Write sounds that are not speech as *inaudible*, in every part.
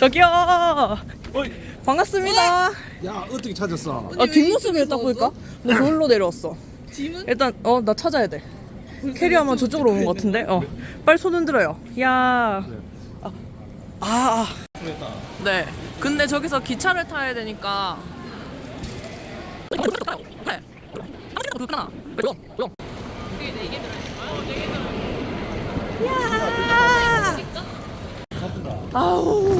저기요. 어이, 반갑습니다. 야 어떻게 찾았어? 아, 뒷모습을 딱 보니까 나 저기로 내려왔어. 짐은? 일단 어 나 찾아야 돼. 캐리어만 저쪽으로 오는 것 같은데. 어, 빨리 손 흔들어요. 야. 아, 아, 아. 네. 근데 저기서 기차를 타야 되니까. 야. 아우.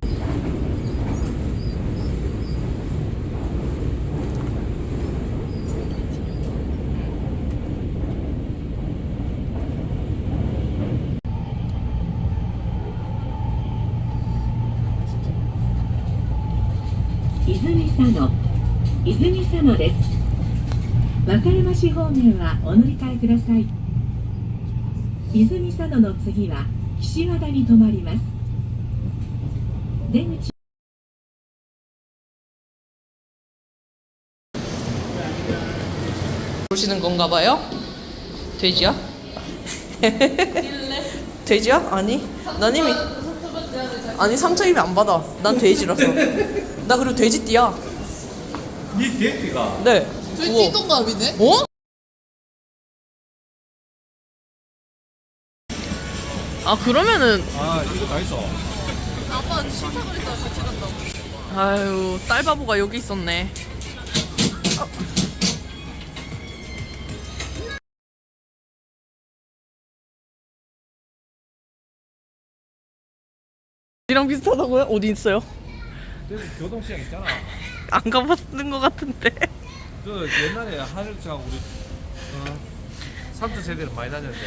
泉佐野泉佐野です和歌山市方面はお乗り換えください泉佐野の次は岸和田に停まります出口 보시는 건가 봐요? 돼지야? *laughs* 돼지야? 아니. 난 이미 아니 상처 이미 안 받아. 난 돼지라서. 나 그리고 돼지띠야. 네 대피가 네. 저희 우와. 띠동갑이네? 어? 아 그러면은 아 이거 다 있어. 아빠 싫다 그랬잖아, 같이 간다고. 아유 딸 바보가 여기 있었네. 이랑 비슷하다고요? 어디 있어요? 저기 교동시장 있잖아. 안 가봤는 것 같은데. 그 옛날에 하늘차하고 우리 어, 삼촌 세대는 많이 다녔는데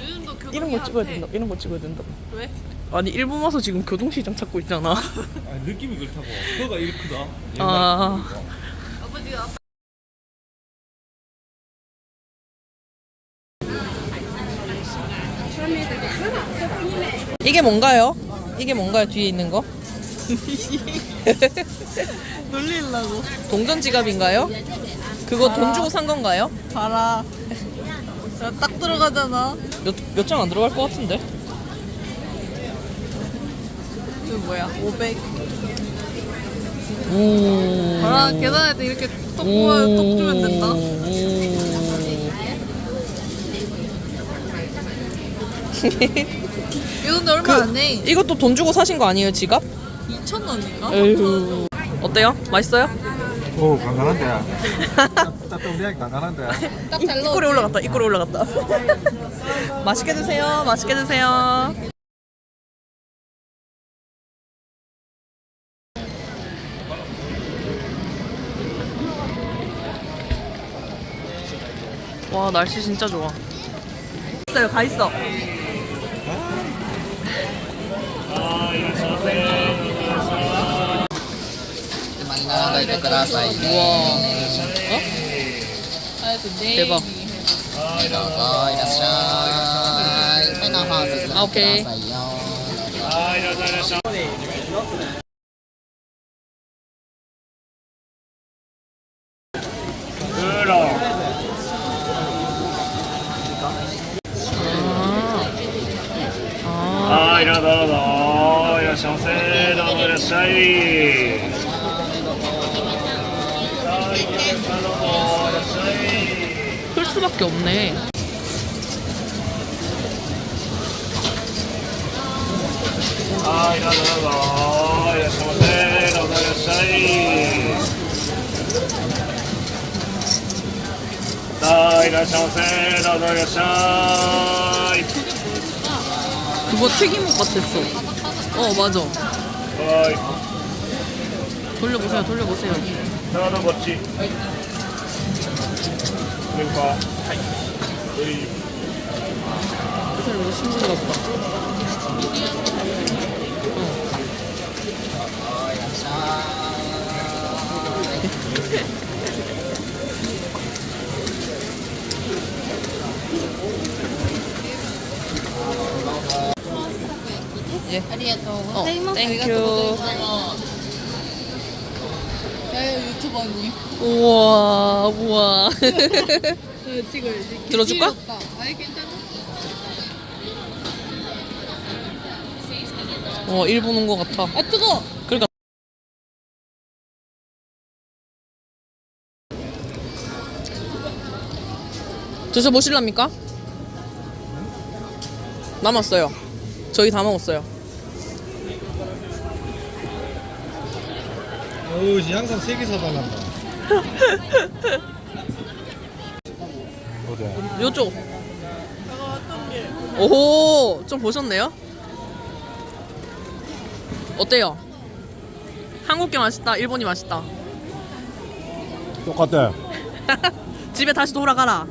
요즘도 교통이 이런 거 찍어야. 된다. 이런 거 찍어야 된다. 왜? 아니 일본 와서 지금 교동시장 찾고 있잖아. *laughs* 아, 느낌이 그렇다고. 그거가 이렇게 크다. 옛날 아. 그거. 아빠 이게 뭔가요? 이게 뭔가요? 뒤에 있는 거? *laughs* 놀리려고. 동전 지갑인가요? 그거 돈 주고 산 건가요? 봐라. 딱 들어가잖아. 몇 장 안 들어갈 것 같은데. 그 뭐야, 500. 오. 봐라, 계산할 때 이렇게 톡 모아, 톡 주면 된다. *laughs* 이거 근데 얼마 안 해. 이것도 돈 주고 사신 거 아니에요, 지갑? 2,000원인가? 에휴. 어때요? 맛있어요? 오. 따뜻하게 간간한데. *laughs* 딱잘 입꼬리 올라갔다. 입꼬리 올라갔다. *laughs* 맛있게 드세요. 맛있게 드세요. 와 날씨 진짜 좋아. 있어요. 가 있어. いてくださいね。はいどうぞいらっしゃい。進くださいよ。はいどうぞいらっしゃはい、らっしゃいませ。どういらっしゃい。 밖에 없네. 그거 튀김옷 같았어. 어 맞아. 돌려보세요 돌려보세요. 나도 멋지. 그러니까 우리 사람 신문가 보다. 예. 어, 땡큐. 저희 유튜버님. 우와, 우와. 찍어야지 들어줄까? 아이 괜찮아 어, 일본 온 것 같아. 아 뜨거 그러니까. 드셔보실랍니까? 남았어요. 저희 다 먹었어요. 어우 항상 세개 사달란다. 어디? 요쪽. 오호, 좀 보셨네요? 어때요? 한국게 맛있다, 일본이 맛있다. 똑같아. *laughs* 집에 다시 돌아가라.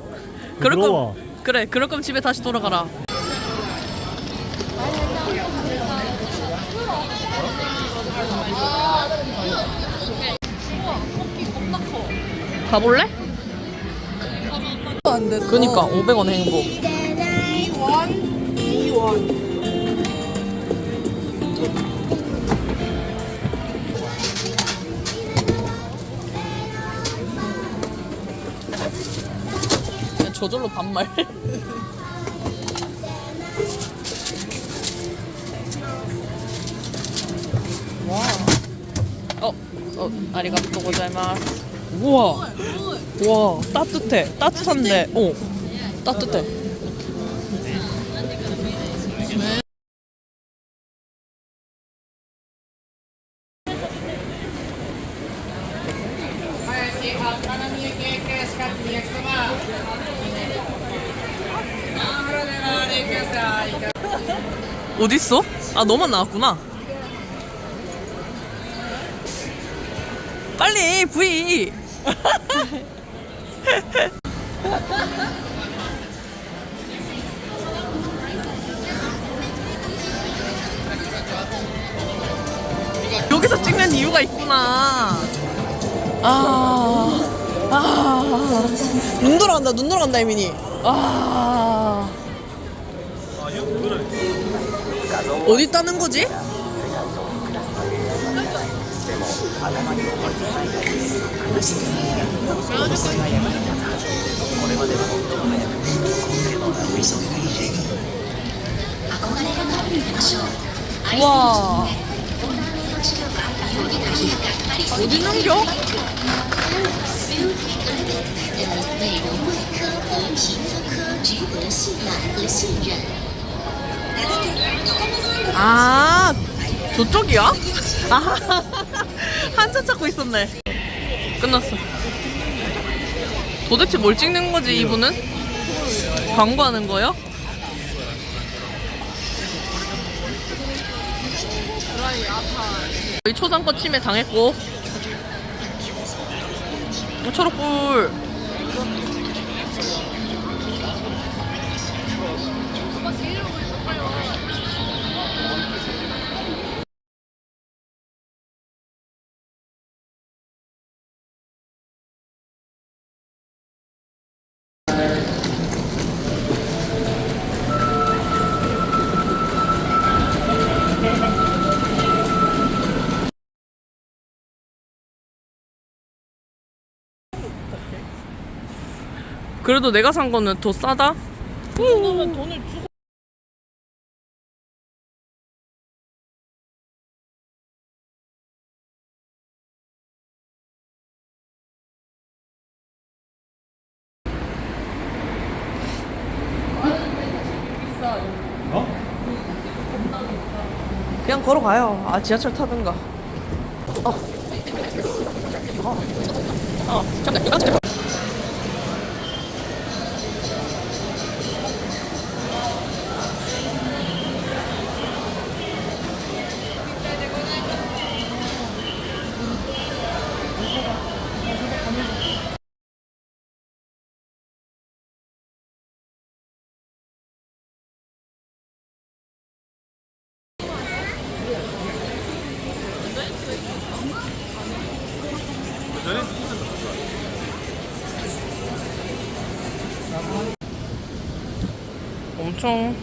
그럴 부러워. 거면 그래, 그럴 거면 집에 다시 돌아가라. 가볼래? 안 됐어 그니까 500원 행복. 그냥 저절로 반말. *laughs* 어, 어, 아리가또 고자이마스. 우와. 와, 따뜻해. 따뜻한데, 어, 따뜻해. 어딨어? 아, 너만 나왔구나. 빨리, V. 여기서 찍는 이유가 있구나. 아, 아, 눈 돌아간다, 눈 돌아간다, 이민이. 아, 어디 있다는 거지? 와. 어디 넘겨? 아, 저쪽이야? 아, *laughs* 한참 찾고 있었네. 끝났어. 도대체 뭘 찍는 거지, 이분은? 광고하는 거요? 저희 초상권 침해 당했고 어, 초록불 그래도 내가 산 거는 더 싸다? 그러면 돈을 주고 어? 그냥 그냥 걸어가요. 아 지하철 타든가. 어. 어. 어. 잠깐. 엄청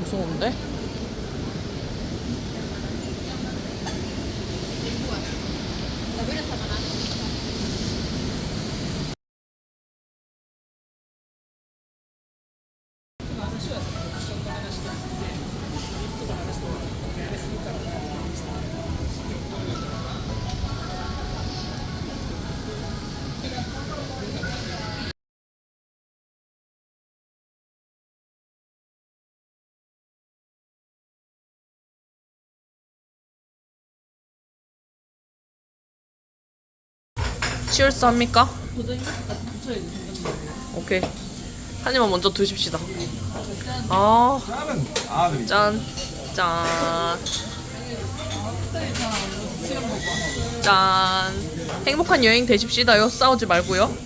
무서운데? 치얼스 합니까? 오케이. 한 입만 먼저 드십시다. 아, 짠, 짠, 짠. 행복한 여행 되십시다요. 싸우지 말고요.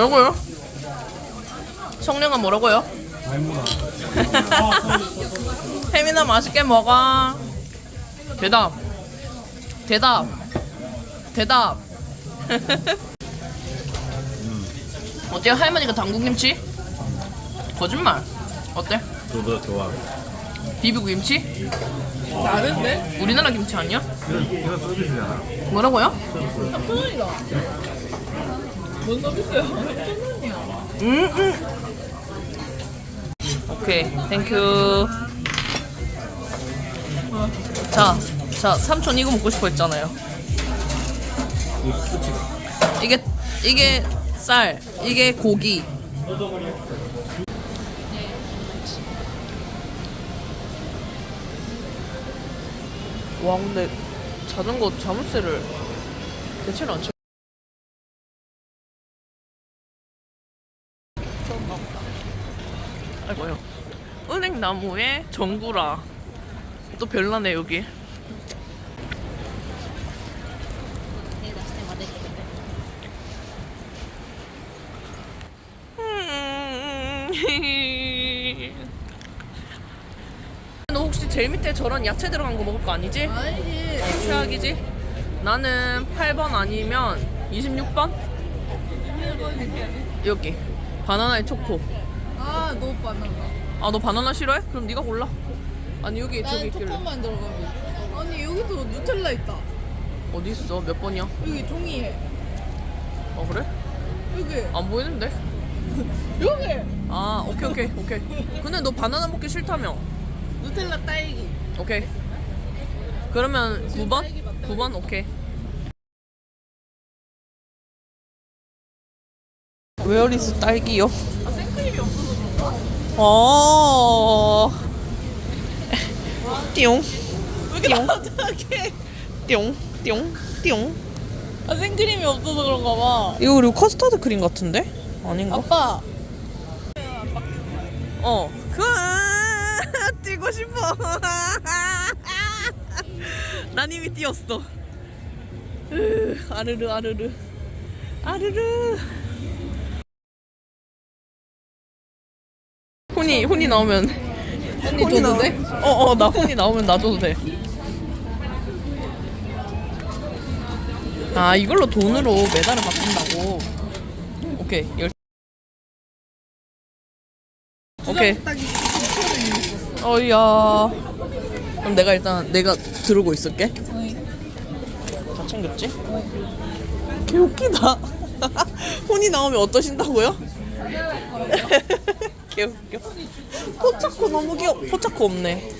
뭐라고요? 성령은 뭐라고요? *laughs* 혜민아 맛있게 먹어. 대답. 대답. 대답. *laughs* 어때요? 할머니가 당국김치? 거짓말. 어때? 저도 좋아 비비고 김치? 다른데? 우리나라 김치 아니야? 이거 서비스잖아 뭐라고요? 음, 음. 오케이, 땡큐. 자, 자, 삼촌 이거 먹고 싶어 했잖아요. 이게 이게 쌀, 이게 고기. 와, 근데 자전거 자물쇠를 대체를 안 쳐. 아이고요. 은행나무에 전구라. 또 별나네 여기. 음. *laughs* 너 혹시 제일 밑에 저런 야채 들어간 거 먹을 거 아니지? 아니지. 최악이지? 나는 8번 아니면 26번? 여기 바나나에 초코 아, 너 바나나. 아 너 바나나 싫어해? 그럼 네가 골라 아니 여기 저기 나는 있길래 초코만 들어가면. 아니, 여기도 누텔라 있다. 어디 있어? 몇 번이야? 여기 종이에. 어 그래? 여기. 안 보이는데? *laughs* 여기. 아 오케이 오케이 오케이 근데 너 바나나 먹기 싫다며 누텔라 딸기. 오케이 그러면 9번? 9번 오케이 웨어리스 딸기요? 아, 생크림이 없어서? 어. 띠용. 왜 이렇게 나한테 띠용. 띠용. 띠용. 아, 생크림이 없어서 그런가 봐. 이거 그리고 커스터드 크림 같은데? 아닌가? 아빠. 어. 그 *laughs* 뛰고 싶어. *laughs* 난 이미 뛰었어. 으, 아르르 아르르. 아르르. 혼이 혼이 나오면 언니 줘도 돼? 어어 나 혼이 나오면 놔줘도 돼. 아 이걸로 돈으로 메달을 바꾼다고. 오케이 열. 오케이. 딱 2천원 있었어. 어이야. 그럼 내가 일단 내가 들고 있을게. 다 챙겼지? 개 웃기다. *laughs* 혼이 나오면 어떠신다고요? *laughs* 개 웃겨. 포차코 너무 귀여워. 포차코 없네.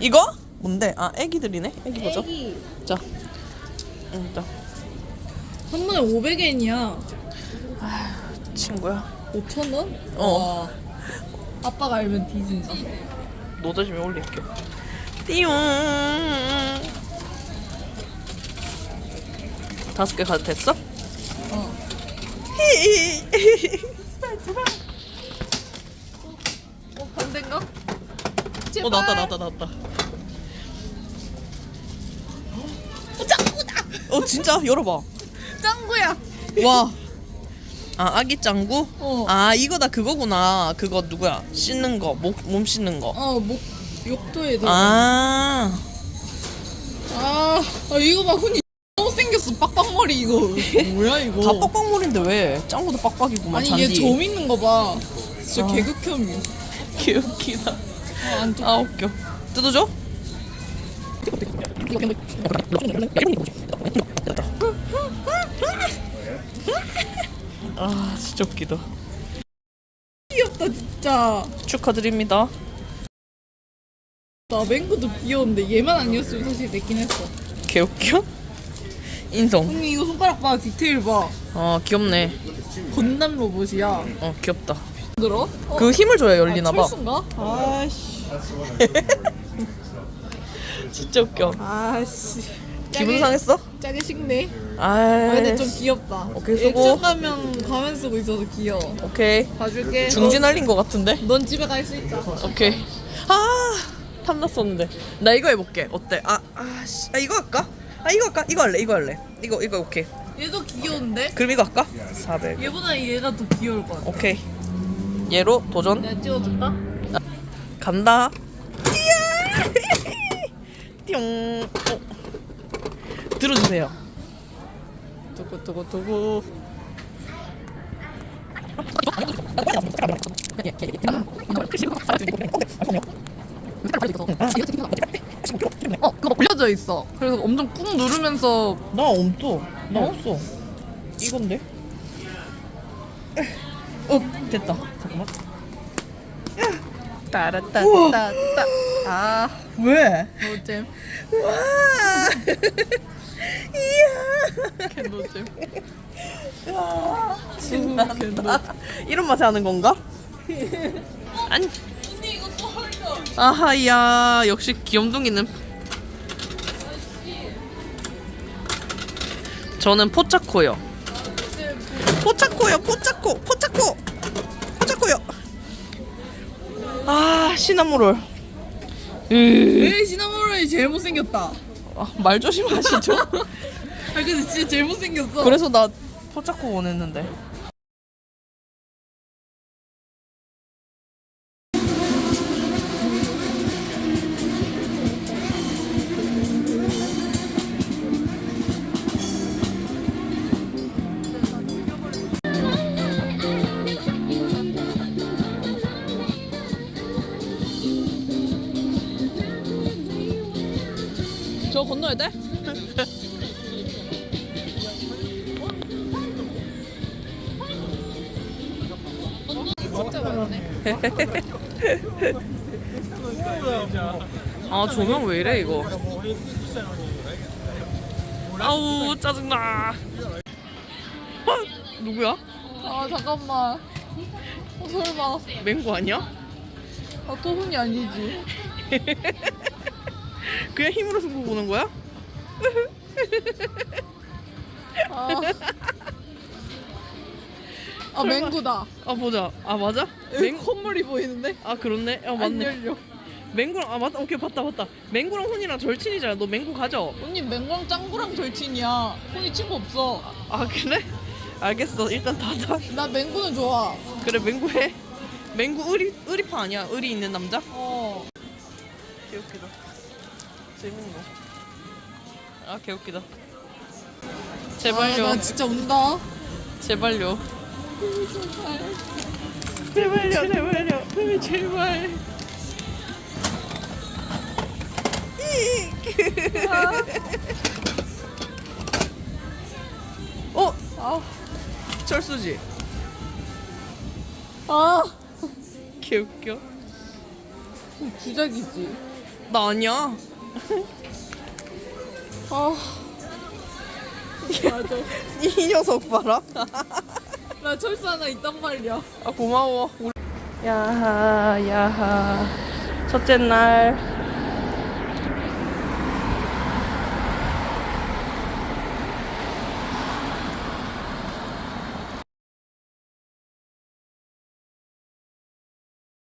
이거? 뭔데? 아, 애기들이네. 애기 보죠. 자. 응, 자. 한 번에 500엔이야. 친구야. 5천 원? 어. 아빠가 알면 뒤진다. 노자심에 올릴게. 띠용. 다섯 개 가도 됐어? 어. 어반 대인가? 어 나왔다 나왔다 나왔다. 어 짱구다. 어 진짜 열어봐. 짱구야. 와. 아 아기 짱구? 어. 아 이거 다 그거구나. 그거 누구야? 씻는 거, 목, 몸 씻는 거. 어 목 욕조에 들어. 아. 아, 아 이거 봐 훈이 생겼어 빡빡머리 이거 뭐야 이거? 다 빡빡물인데 왜? 짱구도 빡빡이구만 아니 잔디. 얘 점 있는 거 봐. 진짜 아. 개극혐이. 개웃기다. 아, 안. 아 웃겨. 뜯어줘? 아 진짜 웃기다. 귀엽다 진짜. 축하드립니다. 나 맹구도 귀여운데 얘만 아니었으면 사실 냈긴 했어. 개웃겨? 인성. 언니 이거 손가락 봐 디테일 봐. 아 귀엽네. 건담 로봇이야. 어 귀엽다. 들어? 어? 그 힘을 줘야 열리나 아, 봐. 철수인가? 아씨. *laughs* 진짜 웃겨. 아씨. 기분 상했어? 짜게 식네. 아, 아 근데 좀 귀엽다. 오케이, 수고. 액션 가면 가면 쓰고 있어서 귀여워. 오케이. 봐줄게. 중지 날린 것 같은데? 넌 집에 갈 수 있다. 오케이. 아 탐났었는데. 나 이거 해볼게. 어때? 아, 아, 씨. 아 이거 할까? 아 이거 할까? 이거 할래. 이거 할래. 이거 이거 오케이. 얘도 귀여운데? 그럼 이거 할까? 400. 얘보다 얘가 더 귀여울 것 같아. 오케이. 얘로 도전. 내가 찍어줄까? 간다. *laughs* 띠용. 어. 들어주세요. 두고 두고 두고. 어, 올려져 있어. 그래서 엄청 꾹 누르면서 나 없어. 나 없어. 이건데? 어 됐다. 잠깐만. 따라따따따. 아, 왜? 노잼. 와. *laughs* 이야. 개노잼. 신난다. 이런 맛에 하는 건가? 아니. 아하야 역시 귀염둥이는 저는 포차코요. 포차코요, 포차코, 포차코, 포차코요. 아 시나모롤. 으, 왜 시나모롤이 제일 못생겼다. 아, 말 조심하시죠. *laughs* 아, 근데 진짜 제일 못생겼어. 그래서 나 포차코 원했는데. 저 건너야 돼? 아 조명 왜 이래 이거 아우 짜증나 어? 누구야? 아, 잠깐만. 어, 설마. 맹구 아니야? 아, 토훈이 아니지. *laughs* 그냥 힘으로 승부 보는 거야? *laughs* 아. 아, 맹구다. 아 보자 아 맞아? 여기 맹... 콧물이 보이는데? 아 그렇네 아 안 맞네 열려. 맹구랑 아 맞다 오케이 봤다 봤다 맹구랑 훈이랑 절친이잖아 너 맹구 가져 언니 맹구랑 짱구랑 절친이야. 훈이 친구 없어. 아 그래? 알겠어 일단 닫아 나 맹구는 좋아. 그래 맹구 해 맹구 의리 의리파 아니야 의리 있는 남자? 어. 개웃기다 재밌노 아 개웃기다. 제발요. 아, 나 진짜 운다. 제발요. 제발요 제발요. 제발. 제발 아. 철수지. 아. 개웃겨. 주작이지. 나 아니야 아 맞아. 이 녀석 봐라 나 철수 하나 있단 말이야. 아 고마워 야하 야하 첫째 날